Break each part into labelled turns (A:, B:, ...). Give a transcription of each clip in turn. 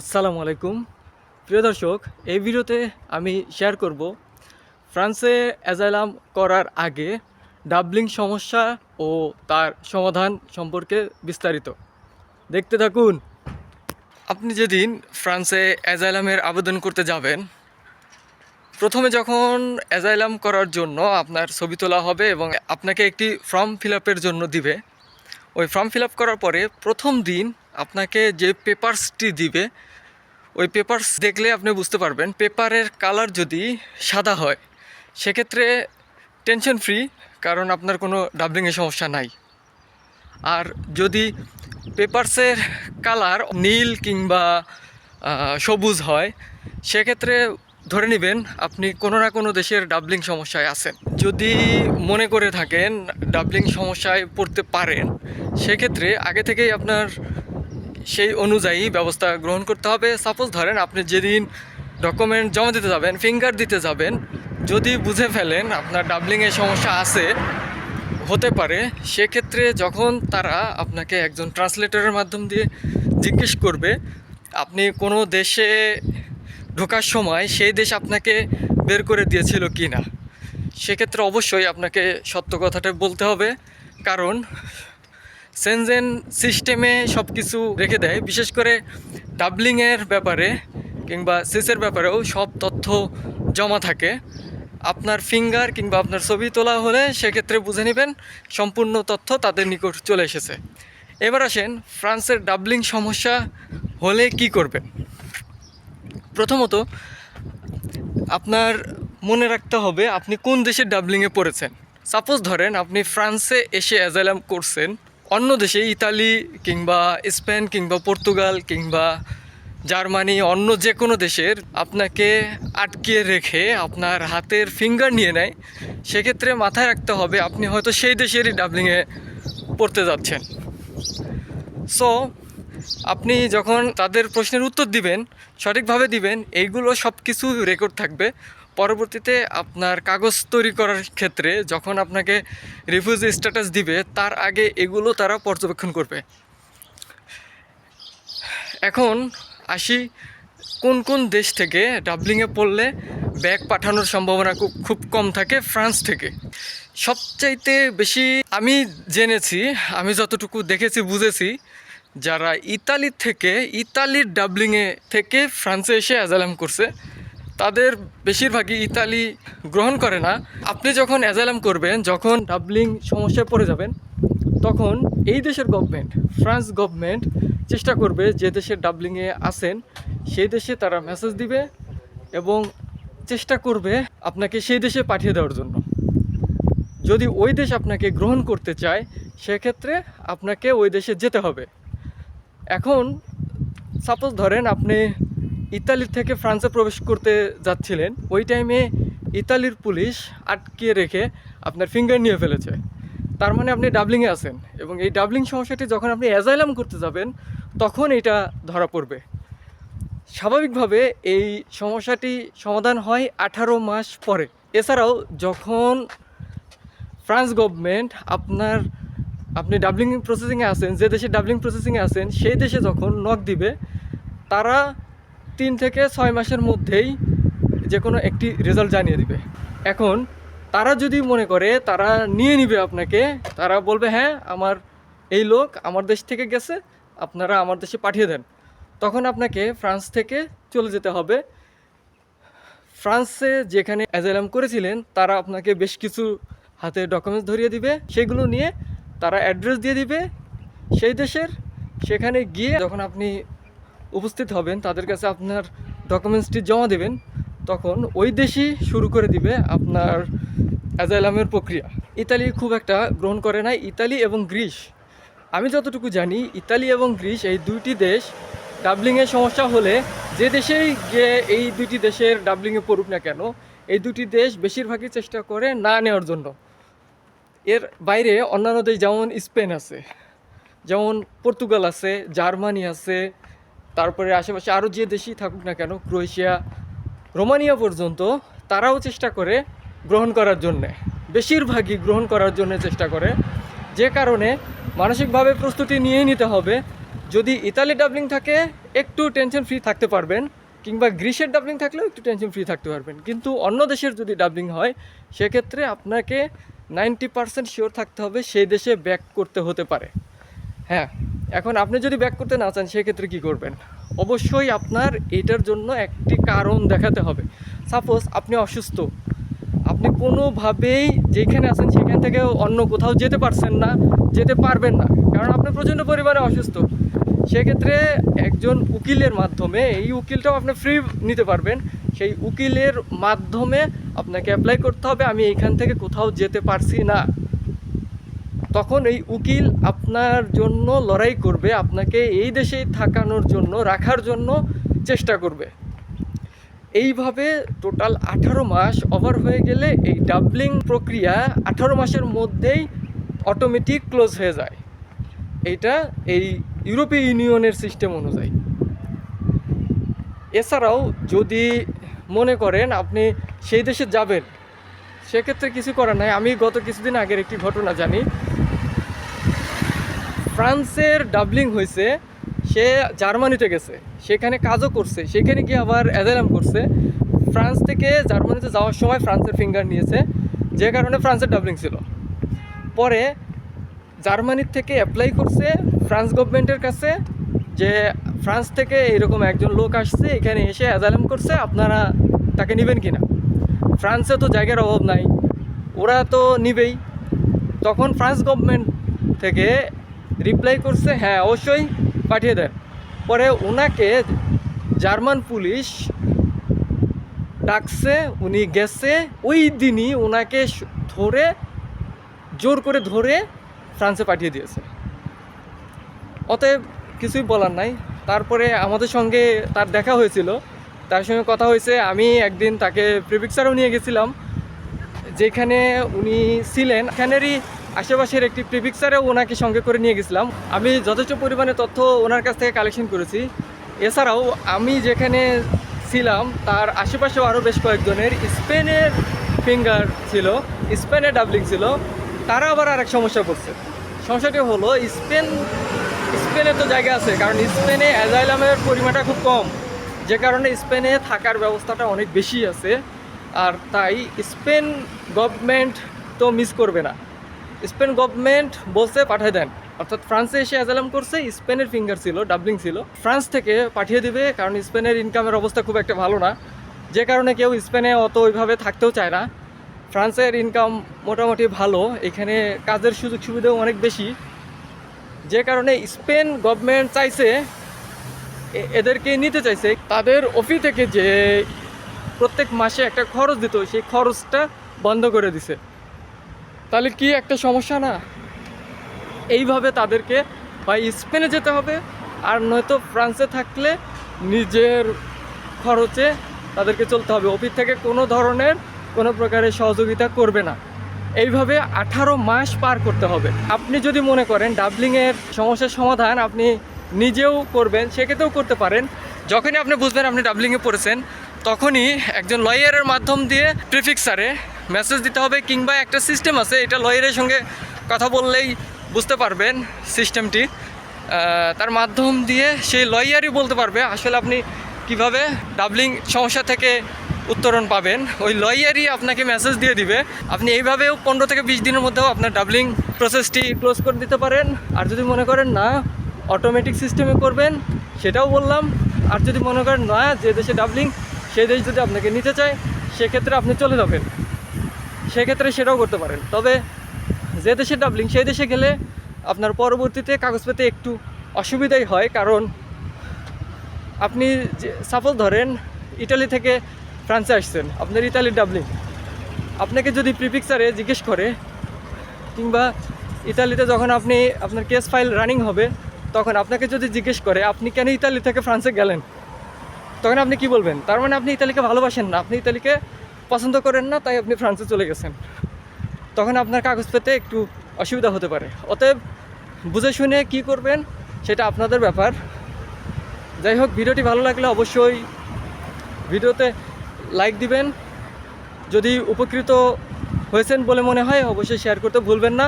A: আসসালামু আলাইকুম। প্রিয় দর্শক, এই ভিডিওতে আমি শেয়ার করব ফ্রান্সে অ্যাজাইলাম করার আগে ডাবলিং সমস্যা ও তার সমাধান সম্পর্কে বিস্তারিত। দেখতে থাকুন। আপনি যেদিন ফ্রান্সে অ্যাজাইলামের আবেদন করতে যাবেন, প্রথমে যখন অ্যাজাইলাম করার জন্য আপনার ছবি তোলা হবে এবং আপনাকে একটি ফর্ম ফিল জন্য দিবে ওই ফর্ম ফিল করার পরে প্রথম দিন আপনাকে যে পেপারসটি দিবে, ওই পেপারস দেখলে আপনি বুঝতে পারবেন পেপারের কালার যদি সাদা হয়, সেক্ষেত্রে টেনশন ফ্রি কারণ আপনার কোনো ডাবলিংয়ের সমস্যা নাই। আর যদি পেপারসের কালার নীল কিংবা সবুজ হয়, সেক্ষেত্রে ধরে নেবেন, আপনি কোনো না কোনো দেশের ডাবলিং সমস্যায় আছেন। যদি মনে করে থাকেন ডাবলিং সমস্যায় পড়তে পারেন, সেক্ষেত্রে আগে থেকেই আপনার সেই অনুযায়ী ব্যবস্থা গ্রহণ করতে হবে। সাপোজ ধরেন, আপনি যেদিন ডকুমেন্ট জমা দিতে যাবেন, ফিঙ্গার দিতে যাবেন, যদি বুঝে ফেলেন আপনার ডাবলিংয়ের সমস্যা আছে, হতে পারে, সেক্ষেত্রে যখন তারা আপনাকে একজন ট্রান্সলেটরের মাধ্যম দিয়ে জিজ্ঞেস করবে, আপনি কোনো দেশে ঢোকার সময় সেই দেশ আপনাকে বের করে দিয়েছিল কি না সেক্ষেত্রে অবশ্যই আপনাকে সত্য কথাটা বলতে হবে। কারণ সেনজেন সিস্টেমে সব কিছু রেখে দেয়। বিশেষ করে ডাবলিংয়ের ব্যাপারে কিংবা সিসের ব্যাপারেও সব তথ্য জমা থাকে। আপনার ফিঙ্গার কিংবা আপনার ছবি তোলা হলে সেক্ষেত্রে বুঝে নেবেন সম্পূর্ণ তথ্য তাদের নিকট চলে এসেছে। এবার আসেন ফ্রান্সের ডাবলিং সমস্যা হলে কি করবেন? প্রথমত, আপনার মনে রাখতে হবে আপনি কোন দেশের ডাবলিংয়ে পড়েছেন। সাপোজ ধরেন আপনি ফ্রান্সে এসে অ্যাজাইলাম করছেন, অন্য দেশে ইতালি কিংবা স্পেন কিংবা পর্তুগাল কিংবা জার্মানি, অন্য যে কোনো দেশের আপনাকে আটকে রেখে আপনার হাতের ফিঙ্গার নিয়ে নেয়, সেক্ষেত্রে মাথায় রাখতে হবে আপনি হয়তো সেই দেশেরই ডাবলিংয়ে পড়তে যাচ্ছেন। সো আপনি যখন তাদের প্রশ্নের উত্তর দিবেন, সঠিকভাবে দিবেন, এইগুলো সব কিছু রেকর্ড থাকবে। পরবর্তীতে আপনার কাগজ তৈরি করার ক্ষেত্রে যখন আপনাকে রিফিউজি স্ট্যাটাস দিবে, তার আগে এগুলো তারা পর্যবেক্ষণ করবে। এখন আসি কোন কোন দেশ থেকে ডাবলিংয়ে পড়লে ব্যাগ পাঠানোর সম্ভাবনা খুব খুব কম থাকে, ফ্রান্স থেকে। সবচাইতে বেশি আমি জেনেছি, আমি যতটুকু দেখেছি, বুঝেছি যারা ইতালি থেকে, ইতালির ডাবলিংয়ে থেকে ফ্রান্সে এসে অ্যাজালাম করছে, তাদের বেশিরভাগই ইতালি গ্রহণ করে না। আপনি যখন অ্যাজালাম করবেন, যখন ডাবলিং সমস্যায় পড়ে যাবেন, তখন এই দেশের গভর্নমেন্ট ফ্রান্স গভর্নমেন্ট চেষ্টা করবে যে দেশের ডাবলিংয়ে আসেন, সেই দেশে তারা মেসেজ দিবে এবং চেষ্টা করবে আপনাকে সেই দেশে পাঠিয়ে দেওয়ার জন্য। যদি ওই দেশ আপনাকে গ্রহণ করতে চায়, সেক্ষেত্রে আপনাকে ওই দেশে যেতে হবে। এখন সাপোজ ধরেন আপনি ইতালি থেকে ফ্রান্সে প্রবেশ করতে যাচ্ছিলেন, ওই টাইমে ইতালির পুলিশ আটকে রেখে আপনার ফিঙ্গার নিয়ে ফেলেছে। তার মানে আপনি ডাবলিংয়ে আছেন এবং এই ডাবলিং সমস্যাটি যখন আপনি অ্যাজাইলাম করতে যাবেন, তখন এটা ধরা পড়বে। স্বাভাবিকভাবে এই সমস্যাটি সমাধান হয় আঠারো মাস পরে। এছাড়াও যখন ফ্রান্স গভর্নমেন্ট আপনার আপনি ডাবলিং প্রসেসিংয়ে আছেন, যে দেশে ডাবলিং প্রসেসিংয়ে আছেন, সেই দেশে যখন নক দিবে, তারা তিন থেকে ছয় মাসের মধ্যেই যে কোনো একটি রেজাল্ট জানিয়ে দিবে। এখন তারা যদি মনে করে, তারা নিয়ে নিবে আপনাকে, তারা বলবে হ্যাঁ আমার এই লোক আমার দেশ থেকে গেছে, আপনারা আমার দেশে পাঠিয়ে দেন। তখন আপনাকে ফ্রান্স থেকে চলে যেতে হবে। ফ্রান্সে যেখানে অ্যাজাইলাম করেছিলেন, তারা আপনাকে বেশ কিছু হাতে ডকুমেন্টস ধরিয়ে দিবে। সেগুলো নিয়ে তারা অ্যাড্রেস দিয়ে দিবে সেই দেশের। সেখানে গিয়ে যখন আপনি উপস্থিত হবেন, তাদের কাছে আপনার ডকুমেন্টসটি জমা দেবেন, তখন ওই দেশই শুরু করে দিবে আপনার অ্যাজাইলামের প্রক্রিয়া। ইতালি খুব একটা গ্রহণ করে না ইতালি এবং গ্রিস। আমি যতটুকু জানি, ইতালি এবং গ্রিস এই দুইটি দেশ ডাবলিংয়ের সমস্যা হলে যে দেশেই গিয়ে এই দুইটি দেশের ডাবলিংয়ে পড়ুক না কেন, এই দুটি দেশ বেশিরভাগই চেষ্টা করে না নেওয়ার জন্য। এর বাইরে অন্যান্য দেশ, যেমন স্পেন আছে, যেমন পর্তুগাল আছে, জার্মানি আছে, তারপরে আশেপাশে আরও যে দেশই থাকুক না কেন, ক্রোয়েশিয়া, রোমানিয়া পর্যন্ত তারাও চেষ্টা করে গ্রহণ করার জন্যে, বেশিরভাগই গ্রহণ করার জন্য চেষ্টা করে। যে কারণে মানসিকভাবে প্রস্তুতি নিয়েই নিতে হবে। যদি ইতালি ডাবলিং থাকে, একটু টেনশন ফ্রি থাকতে পারবেন, কিংবা গ্রিসের ডাবলিং থাকলেও একটু টেনশন ফ্রি থাকতে পারবেন। কিন্তু অন্য দেশের যদি ডাবলিং হয়, সেক্ষেত্রে আপনাকে নাইনটি পার্সেন্ট শিওর থাকতে হবে সেই দেশে ব্যাক করতে হতে পারে। হ্যাঁ এখন আপনি যদি ব্যাক করতে না চান, সেক্ষেত্রে কী করবেন? অবশ্যই আপনার এটার জন্য একটি কারণ দেখাতে হবে। সাপোজ আপনি অসুস্থ, আপনি কোনোভাবেই যেখানে আছেন সেখান থেকে অন্য কোথাও যেতে পারছেন না, যেতে পারবেন না। কারণ আপনি প্রচণ্ড পরিমাণে অসুস্থ। সেক্ষেত্রে একজন উকিলের মাধ্যমে, এই উকিলটাও আপনি ফ্রি নিতে পারবেন। সেই উকিলের মাধ্যমে আপনাকে অ্যাপ্লাই করতে হবে, আমি এইখান থেকে কোথাও যেতে পারছি না। তখন এই উকিল আপনার জন্য লড়াই করবে, আপনাকে এই দেশেই থাকানোর জন্য, রাখার জন্য চেষ্টা করবে। এইভাবে টোটাল আঠারো মাস ওভার হয়ে গেলে এই ডাবলিং প্রক্রিয়া আঠারো মাসের মধ্যেই অটোমেটিক ক্লোজ হয়ে যায়। এইটা এই ইউরোপীয় ইউনিয়নের সিস্টেম অনুযায়ী। এছাড়াও যদি মনে করেন, আপনি সেই দেশে যাবেন, সেক্ষেত্রে কিছু করার নাই। আমি গত কিছুদিন আগের একটি ঘটনা জানি। ফ্রান্সের ডাবলিং হয়েছে, সে জার্মানিতে গেছে, সেখানে কাজও করছে, সেখানে গিয়ে আবার অ্যাজালাম করছে। ফ্রান্স থেকে জার্মানিতে যাওয়ার সময় ফ্রান্সের ফিঙ্গার নিয়েছে, যে কারণে ফ্রান্সের ডাবলিং ছিল। পরে জার্মানির থেকে অ্যাপ্লাই করছে ফ্রান্স গভর্নমেন্টের কাছে, যে ফ্রান্স থেকে এরকম একজন লোক আসছে, এখানে এসে অ্যাজালাম করছে, আপনারা তাকে নেবেন কিনা? ফ্রান্সে তো জায়গার অভাব নাই। ওরা তো নিবেই। তখন ফ্রান্স গভর্নমেন্ট থেকে রিপ্লাই করছে হ্যাঁ অবশ্যই পাঠিয়ে দেন। পরে ওনাকে জার্মান পুলিশ ডাকছে, উনি গেছে। ওই দিনই ওনাকে ধরে, জোর করে ধরে ফ্রান্সে পাঠিয়ে দিয়েছে। অতএব কিছুই বলার নাই। তারপরে আমাদের সঙ্গে তার দেখা হয়েছিল। তার সঙ্গে কথা হয়েছে, আমি একদিন তাকে প্রিপিক্সারও নিয়ে গেছিলাম, যেখানে উনি ছিলেন। এখানেরই আশেপাশের একটি প্রিপিক্সারেও ওনাকে সঙ্গে করে নিয়ে গেছিলাম। আমি যথেষ্ট পরিমাণে তথ্য ওনার কাছ থেকে কালেকশন করেছি। এছাড়াও আমি যেখানে ছিলাম, তার আশেপাশেও আরও বেশ কয়েকজনের স্পেনের ফিঙ্গার ছিল স্পেনের ডাবলিং ছিল। তারা আবার আরেক সমস্যা পড়ছে সমস্যাটি হলো, স্পেন, স্পেনে তো জায়গা আছে, কারণ স্পেনে অ্যাজাইলামের পরিমাণটা খুব কম। যে কারণে স্পেনে থাকার ব্যবস্থাটা অনেক বেশি আছে, আর তাই স্পেন গভর্নমেন্ট তো মিস করবে না। স্পেন গভর্নমেন্ট বলছে পাঠিয়ে দেন। অর্থাৎ ফ্রান্সে এসে অ্যাজালাম করছে, স্পেনের ফিঙ্গার ছিল ডাবলিং ছিল। ফ্রান্স থেকে পাঠিয়ে দিবে, কারণ স্পেনের ইনকামের অবস্থা খুব একটা ভালো না। যে কারণে কেউ স্পেনে অত ওইভাবে থাকতেও চায় না। ফ্রান্সের ইনকাম মোটামুটি ভালো, এখানে কাজের সুযোগ সুবিধাও অনেক বেশি। যে কারণে স্পেন গভর্নমেন্ট চাইছে এদেরকে নিতে চাইছে। তাদের অফি থেকে যে প্রত্যেক মাসে একটা খরচ দিত, সেই খরচটা বন্ধ করে দিছে। তাহলে কি একটা সমস্যা না? এইভাবে তাদেরকে হয় স্পেনে যেতে হবে, আর নয়তো ফ্রান্সে থাকলে নিজের খরচে তাদেরকে চলতে হবে। অফিস থেকে কোনো ধরনের কোনো প্রকারের সহযোগিতা করবে না। এইভাবে আঠারো মাস পার করতে হবে। আপনি যদি মনে করেন ডাবলিংয়ের সমস্যার সমাধান আপনি নিজেও করবেন, সেক্ষেত্রেও করতে পারেন। যখনই আপনি বুঝবেন আপনি ডাবলিংয়ে পড়েছেন, তখনই একজন লয়ারের মাধ্যম দিয়ে প্রিফিক্সারে মেসেজ দিতে হবে কিংবা একটা সিস্টেম আছে, এটা লয়ারের সঙ্গে কথা বললেই বুঝতে পারবেন সিস্টেমটি তার মাধ্যম দিয়ে সেই লয়ারই বলতে পারবে আসলে আপনি কীভাবে ডাবলিং সমস্যা থেকে উত্তরণ পাবেন। ওই লয়ারই আপনাকে মেসেজ দিয়ে দিবে। আপনি এইভাবেও পনেরো থেকে বিশ দিনের মধ্যেও আপনার ডাবলিং প্রসেসটি ক্লোজ করে দিতে পারেন। আর যদি মনে করেন না অটোমেটিক সিস্টেমে করবেন, সেটাও বললাম। আর যদি মনে করেন না যে দেশে ডাবলিং সেই দেশ যদি আপনাকে নিতে চায়, সেক্ষেত্রে আপনি চলে যাবেন। সেক্ষেত্রে সেটাও করতে পারেন। তবে যে দেশে ডাবলিং সেই দেশে গেলে আপনার পরবর্তীতে কাগজ পেতে একটু অসুবিধাই হয়। কারণ আপনি যে সাপোজ ধরেন, ইটালি থেকে ফ্রান্সে আসছেন, আপনার ইতালির ডাবলিং আপনাকে যদি প্রিপিক্সারে জিজ্ঞেস করে, কিংবা ইতালিতে যখন আপনি আপনার কেস ফাইল রানিং হবে তখন আপনাকে যদি জিজ্ঞেস করে, আপনি কেন ইতালি থেকে ফ্রান্সে গেলেন? তখন আপনি কি বলবেন? তার মানে আপনি ইতালিকে ভালোবাসেন না, আপনি ইতালিকে পছন্দ করেন না, তাই আপনি ফ্রান্সে চলে গেছেন। তখন আপনার কাগজ পেতে একটু অসুবিধা হতে পারে। অতএব বুঝে শুনে কি করবেন, সেটা আপনাদের ব্যাপার। যাই হোক, ভিডিওটি ভালো লাগলে অবশ্যই ভিডিওতে লাইক দিবেন। যদি উপকৃত হয়েছেন বলে মনে হয়, অবশ্যই শেয়ার করতে ভুলবেন না।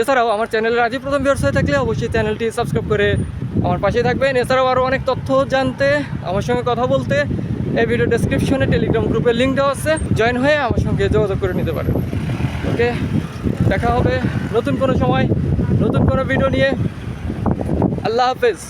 A: এছাড়াও আমার চ্যানেলের আজই প্রথম ব্যবসায় থাকলে অবশ্যই চ্যানেলটি সাবস্ক্রাইব করে আমার পাশে থাকবেন। এছাড়াও আরও অনেক তথ্য জানতে, আমার সঙ্গে কথা বলতে এই ভিডিও ডেসক্রিপশনে টেলিগ্রাম গ্রুপের লিঙ্ক দেওয়া আছে। জয়েন হয়ে আমার সঙ্গে যোগাযোগ করে নিতে পারেন। ওকে? দেখা হবে নতুন কোনো সময়, নতুন কোনো ভিডিও নিয়ে। আল্লাহ হাফেজ।